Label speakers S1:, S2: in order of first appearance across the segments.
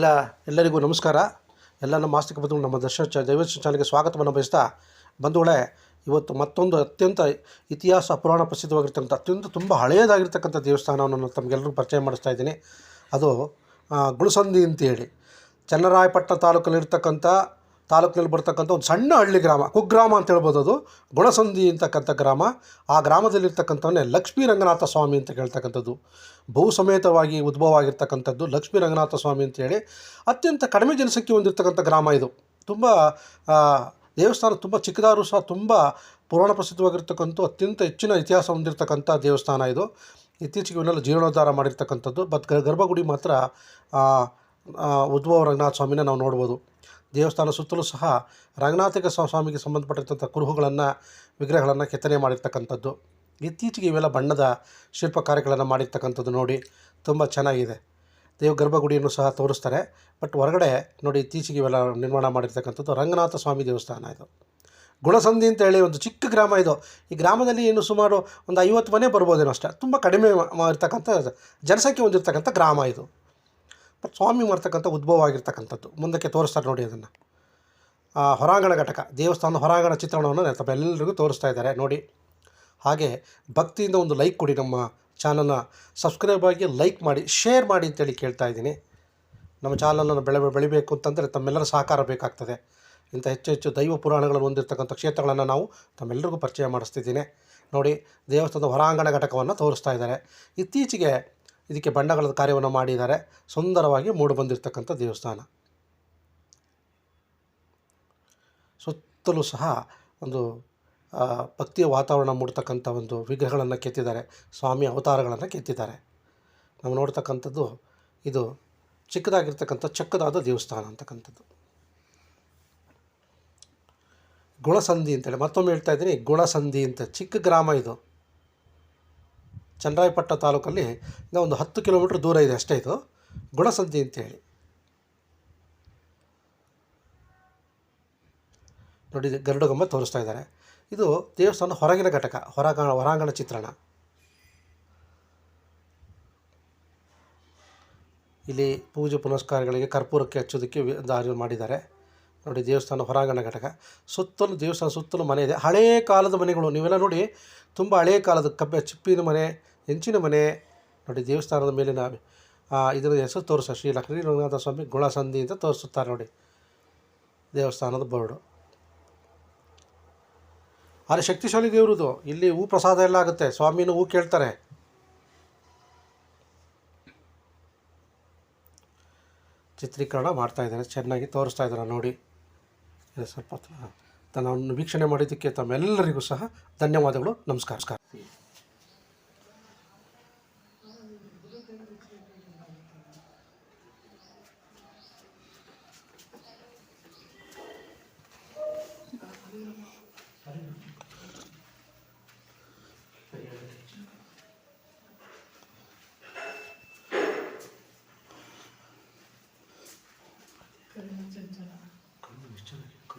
S1: ಎಲ್ಲ ಎಲ್ಲರಿಗೂ ನಮಸ್ಕಾರ. ಎಲ್ಲ ನಮ್ಮ ಆಸ್ತಿಕ ಬಂಧುಗಳು ನಮ್ಮ ದರ್ಶನ ಚ ದೈವದರ್ಶನ ಚಾನಲ್ಗೆ ಸ್ವಾಗತವನ್ನು ಬಯಸ್ತಾ ಬಂಧುಗಳೇ, ಇವತ್ತು ಮತ್ತೊಂದು ಅತ್ಯಂತ ಇತಿಹಾಸ ಪುರಾಣ ಪ್ರಸಿದ್ಧವಾಗಿರ್ತಕ್ಕಂಥ, ಅತ್ಯಂತ ತುಂಬ ಹಳೆಯದಾಗಿರ್ತಕ್ಕಂಥ ದೇವಸ್ಥಾನವನ್ನು ನಾನು ತಮಗೆಲ್ಲರಿಗೂ ಪರಿಚಯ ಮಾಡಿಸ್ತಾ ಇದ್ದೀನಿ. ಅದು ಗುಳಸಂದಿ ಅಂತ ಹೇಳಿ ಚನ್ನರಾಯಪಟ್ಟಣ ತಾಲೂಕಲ್ಲಿರ್ತಕ್ಕಂಥ ತಾಲೂಕಿನಲ್ಲಿ ಬರ್ತಕ್ಕಂಥ ಒಂದು ಸಣ್ಣ ಹಳ್ಳಿ ಗ್ರಾಮ, ಕುಗ್ರಾಮ ಅಂತ ಹೇಳ್ಬೋದು ಅದು. ಗುಣಸಂಧಿ ಅಂತಕ್ಕಂಥ ಗ್ರಾಮ. ಆ ಗ್ರಾಮದಲ್ಲಿರ್ತಕ್ಕಂಥವನ್ನೇ ಲಕ್ಷ್ಮೀ ರಂಗನಾಥ ಸ್ವಾಮಿ ಅಂತ ಕೇಳ್ತಕ್ಕಂಥದ್ದು ಬಹು ಸಮೇತವಾಗಿ ಉದ್ಭವ ಆಗಿರ್ತಕ್ಕಂಥದ್ದು ಲಕ್ಷ್ಮೀ ರಂಗನಾಥ ಸ್ವಾಮಿ ಅಂತೇಳಿ ಅತ್ಯಂತ ಕಡಿಮೆ ಜನಸಂಖ್ಯೆ ಹೊಂದಿರತಕ್ಕಂಥ ಗ್ರಾಮ ಇದು. ತುಂಬ ದೇವಸ್ಥಾನ ತುಂಬ ಚಿಕ್ಕದಾದರೂ ಸಹ ತುಂಬ ಪುರಾಣ ಪ್ರಸಿದ್ಧವಾಗಿರ್ತಕ್ಕಂಥ ಅತ್ಯಂತ ಹೆಚ್ಚಿನ ಇತಿಹಾಸ ಹೊಂದಿರತಕ್ಕಂಥ ದೇವಸ್ಥಾನ ಇದು. ಇತ್ತೀಚೆಗೆ ಇವನ್ನೆಲ್ಲ ಜೀರ್ಣೋದ್ಧಾರ ಮಾಡಿರ್ತಕ್ಕಂಥದ್ದು. ಬಟ್ ಗರ್ಭಗುಡಿ ಮಾತ್ರ ಉದ್ಭವ ರಂಗನಾಥ ಸ್ವಾಮಿನ ನಾವು ನೋಡ್ಬೋದು. ದೇವಸ್ಥಾನ ಸುತ್ತಲೂ ಸಹ ರಂಗನಾಥಿಕ ಸ್ವಾಮಿಗೆ ಸಂಬಂಧಪಟ್ಟಿರ್ತಂಥ ಕುರುಹುಗಳನ್ನು, ವಿಗ್ರಹಗಳನ್ನು ಕೆತ್ತನೆ ಮಾಡಿರ್ತಕ್ಕಂಥದ್ದು. ಇತ್ತೀಚೆಗೆ ಇವೆಲ್ಲ ಬಣ್ಣದ ಶಿಲ್ಪ ಕಾರ್ಯಗಳನ್ನು ಮಾಡಿರ್ತಕ್ಕಂಥದ್ದು ನೋಡಿ ತುಂಬ ಚೆನ್ನಾಗಿದೆ. ದೇವ ಗರ್ಭಗುಡಿಯನ್ನು ಸಹ ತೋರಿಸ್ತಾರೆ. ಬಟ್ ಹೊರಗಡೆ ನೋಡಿ ಇತ್ತೀಚೆಗೆ ಇವೆಲ್ಲ ನಿರ್ಮಾಣ ಮಾಡಿರ್ತಕ್ಕಂಥದ್ದು ರಂಗನಾಥ ಸ್ವಾಮಿ ದೇವಸ್ಥಾನ ಇದು. ಗುಣಸಂಧಿ ಅಂತ ಹೇಳಿ ಒಂದು ಚಿಕ್ಕ ಗ್ರಾಮ ಇದು. ಈ ಗ್ರಾಮದಲ್ಲಿ ಏನು ಸುಮಾರು ಒಂದು ಐವತ್ತು ಮನೆ ಬರ್ಬೋದೇನೋ ಅಷ್ಟೇ. ತುಂಬ ಕಡಿಮೆ ಇರ್ತಕ್ಕಂಥ ಜನಸಂಖ್ಯೆ ಹೊಂದಿರತಕ್ಕಂಥ ಗ್ರಾಮ ಇದು. ಸ್ವಾಮಿ ಮಾಡ್ತಕ್ಕಂಥ ಉದ್ಭವ ಆಗಿರ್ತಕ್ಕಂಥದ್ದು. ಮುಂದಕ್ಕೆ ತೋರಿಸ್ತಾರೆ ನೋಡಿ ಅದನ್ನು. ಹೊರಾಂಗಣ ಘಟಕ ದೇವಸ್ಥಾನದ ಹೊರಾಂಗಣ ಚಿತ್ರಣವನ್ನು ತಮ್ಮೆಲ್ಲರಿಗೂ ತೋರಿಸ್ತಾ ಇದ್ದಾರೆ ನೋಡಿ. ಹಾಗೆ ಭಕ್ತಿಯಿಂದ ಒಂದು ಲೈಕ್ ಕೊಡಿ ನಮ್ಮ ಚಾನಲ್ನ. ಸಬ್ಸ್ಕ್ರೈಬ್ ಆಗಿ ಲೈಕ್ ಮಾಡಿ, ಶೇರ್ ಮಾಡಿ ಅಂತೇಳಿ ಕೇಳ್ತಾ ಇದ್ದೀನಿ. ನಮ್ಮ ಚಾನಲನ್ನು ಬೆಳೆ ಬೆಳಿಬೇಕು ಅಂತಂದರೆ ತಮ್ಮೆಲ್ಲರ ಸಹಕಾರ ಬೇಕಾಗ್ತದೆ. ಇಂಥ ಹೆಚ್ಚು ಹೆಚ್ಚು ದೈವ ಪುರಾಣಗಳನ್ನು ಹೊಂದಿರತಕ್ಕಂಥ ಕ್ಷೇತ್ರಗಳನ್ನು ನಾವು ತಮ್ಮೆಲ್ಲರಿಗೂ ಪರಿಚಯ ಮಾಡಿಸ್ತಿದ್ದೀನಿ. ನೋಡಿ, ದೇವಸ್ಥಾನದ ಹೊರಾಂಗಣ ಘಟಕವನ್ನು ತೋರಿಸ್ತಾ ಇದ್ದಾರೆ. ಇತ್ತೀಚೆಗೆ ಇದಕ್ಕೆ ಬಣ್ಣಗಳ ಕಾರ್ಯವನ್ನು ಮಾಡಿದ್ದಾರೆ. ಸುಂದರವಾಗಿ ಮೂಡಿಬಂದಿರತಕ್ಕಂಥ ದೇವಸ್ಥಾನ. ಸುತ್ತಲೂ ಸಹ ಒಂದು ಭಕ್ತಿಯ ವಾತಾವರಣ ಮೂಡ್ತಕ್ಕಂಥ ಒಂದು ವಿಗ್ರಹಗಳನ್ನು ಕೆತ್ತಿದ್ದಾರೆ. ಸ್ವಾಮಿ ಅವತಾರಗಳನ್ನು ಕೆತ್ತಿದ್ದಾರೆ. ನಾವು ನೋಡ್ತಕ್ಕಂಥದ್ದು ಇದು ಚಿಕ್ಕದಾಗಿರ್ತಕ್ಕಂಥ ಚಕ್ಕದಾದ ದೇವಸ್ಥಾನ ಅಂತಕ್ಕಂಥದ್ದು. ಗುಣಸಂಧಿ ಅಂತೇಳಿ ಮತ್ತೊಮ್ಮೆ ಹೇಳ್ತಾ ಇದ್ದೀನಿ. ಗುಣಸಂಧಿ ಅಂತ ಚಿಕ್ಕ ಗ್ರಾಮ ಇದು. ಚನ್ನರಾಯಪಟ್ಟಣ ತಾಲೂಕಲ್ಲಿ ಒಂದು ಹತ್ತು ಕಿಲೋಮೀಟ್ರ್ ದೂರ ಇದೆ ಅಷ್ಟೇ ಇದು. ಗುಣಸಂಧಿ ಅಂತೇಳಿ. ನೋಡಿ ಗರುಡಗಂಬ ತೋರಿಸ್ತಾ ಇದ್ದಾರೆ. ಇದು ದೇವಸ್ಥಾನ ಹೊರಗಿನ ಘಟಕ ಹೊರಾಂಗಣ ಹೊರಾಂಗಣ ಚಿತ್ರಣ. ಇಲ್ಲಿ ಪೂಜೆ ಪುನಸ್ಕಾರಗಳಿಗೆ ಕರ್ಪೂರಕ್ಕೆ ಹಚ್ಚೋದಕ್ಕೆ ದಾರಿ ಮಾಡಿದ್ದಾರೆ. ನೋಡಿ ದೇವಸ್ಥಾನ ಹೊರಾಂಗಣ ಘಟಕ. ಸುತ್ತಲೂ ದೇವಸ್ಥಾನ ಸುತ್ತಲೂ ಮನೆ ಇದೆ. ಹಳೇ ಕಾಲದ ಮನೆಗಳು ನೀವೆಲ್ಲ ನೋಡಿ ತುಂಬ ಹಳೆಯ ಕಾಲದ ಕಬ್ಬೆ ಚಿಪ್ಪಿನ ಮನೆ ಹೆಂಚಿನ ಮನೆ. ನೋಡಿ ದೇವಸ್ಥಾನದ ಮೇಲಿನ ಆ, ಇದರ ಹೆಸರು ತೋರಿಸ ಶ್ರೀ ಲಕ್ಷ್ಮೀ ರಂಗನಾಥ ಸ್ವಾಮಿ ಗುಣಸಂಧಿ ಅಂತ ತೋರಿಸುತ್ತಾರೆ ನೋಡಿ. ದೇವಸ್ಥಾನದ ಬೋರ್ಡು. ಆದರೆ ಶಕ್ತಿಶಾಲಿ ದೇವ್ರದು. ಇಲ್ಲಿ ಹೂ ಪ್ರಸಾದ ಎಲ್ಲ ಆಗುತ್ತೆ. ಸ್ವಾಮಿನೂ ಹೂ ಕೇಳ್ತಾರೆ. ಚಿತ್ರೀಕರಣ ಮಾಡ್ತಾ ಇದ್ದಾರೆ ಚೆನ್ನಾಗಿ ತೋರಿಸ್ತಾ ಇದ್ದಾರೆ ನೋಡಿ. ಸ್ವಲ್ಪ ತನ್ನ ವೀಕ್ಷಣೆ ಮಾಡಿದ್ದಕ್ಕೆ ತಮ್ಮೆಲ್ಲರಿಗೂ ಸಹ ಧನ್ಯವಾದಗಳು ನಮಸ್ಕಾರ ಕೇಳ್ತಾ ಇದ್ದಾರೆ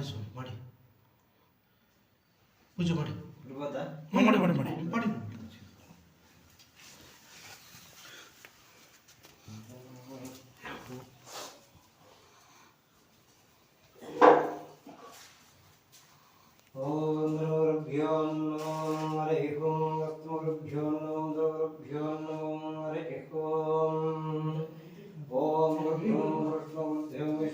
S1: ಮಾಡಿ ಸ್ವಾಮಿ ಮಾಡಿ ಪೂಜೆ ಮಾಡಿ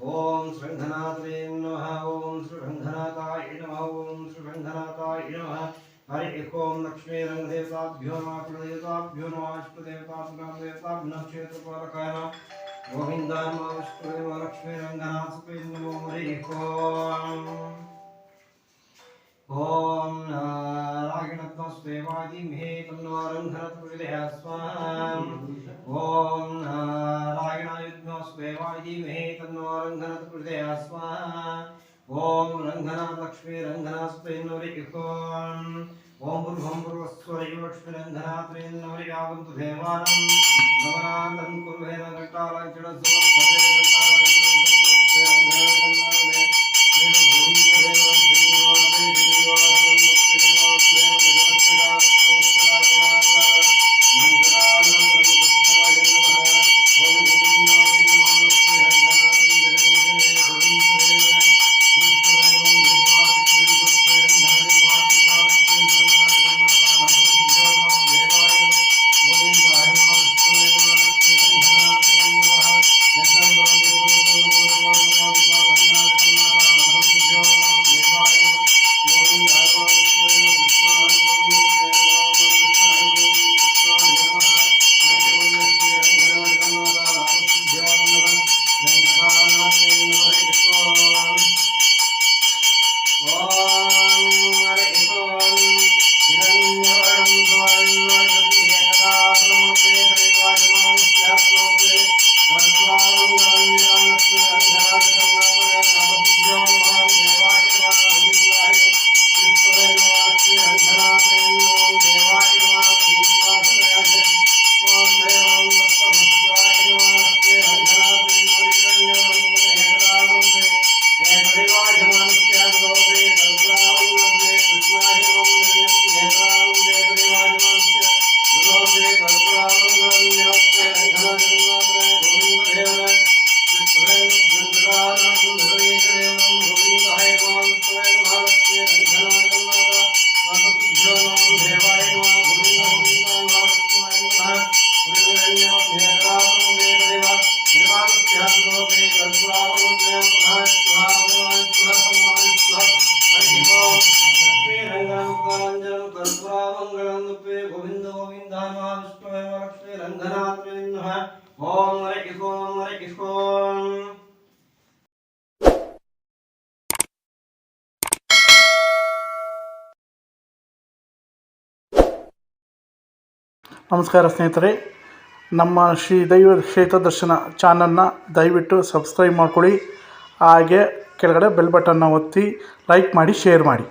S2: ओम श्रृङ्घनाथने नमः ओम श्रीरङ्घनाथाय नमः ओम श्रीरङ्घनाथाय नमः। हरि ॐ लक्ष्मीरङ्गदेवताभ्यो नमः, कुलदेवताभ्यो नमः अष्टदेवताभ्यः क्षेत्रपालकाय गोविन्दाय नमः विष्णुदेव लक्ष्मीरङ्गनाथपे नमो हरि ॐ ओम नारायणत्वस्ते वादिमहे तं नोरुन्धरत्वविदयः स्वाहाम् ओम नारायणायुध्मस्ते वादिमहे तं नोरुन्धरत्वविदयः स्वाहा ॐ रङ्घनाथलक्ष्मी रङ्घनास्ते नवरिकोन् ॐ पूर्वं पूर्वस्वरयोक्ष्मीरङ्घनात्रेन्नवरियावन्तु देवानं नवनाथं कुर्वे
S3: ನಮಸ್ಕಾರ ಸ್ನೇಹಿತರೆ, ನಮ್ಮ ಶ್ರೀ ದೈವ ಕ್ಷೇತ್ರ ದರ್ಶನ ಚಾನಲ್ನ ದಯವಿಟ್ಟು ಸಬ್ಸ್ಕ್ರೈಬ್ ಮಾಡ್ಕೊಳ್ಳಿ. ಹಾಗೆ ಕೆಳಗಡೆ ಬೆಲ್ ಬಟನ್ನ ಒತ್ತಿ ಲೈಕ್ ಮಾಡಿ, ಶೇರ್ ಮಾಡಿ.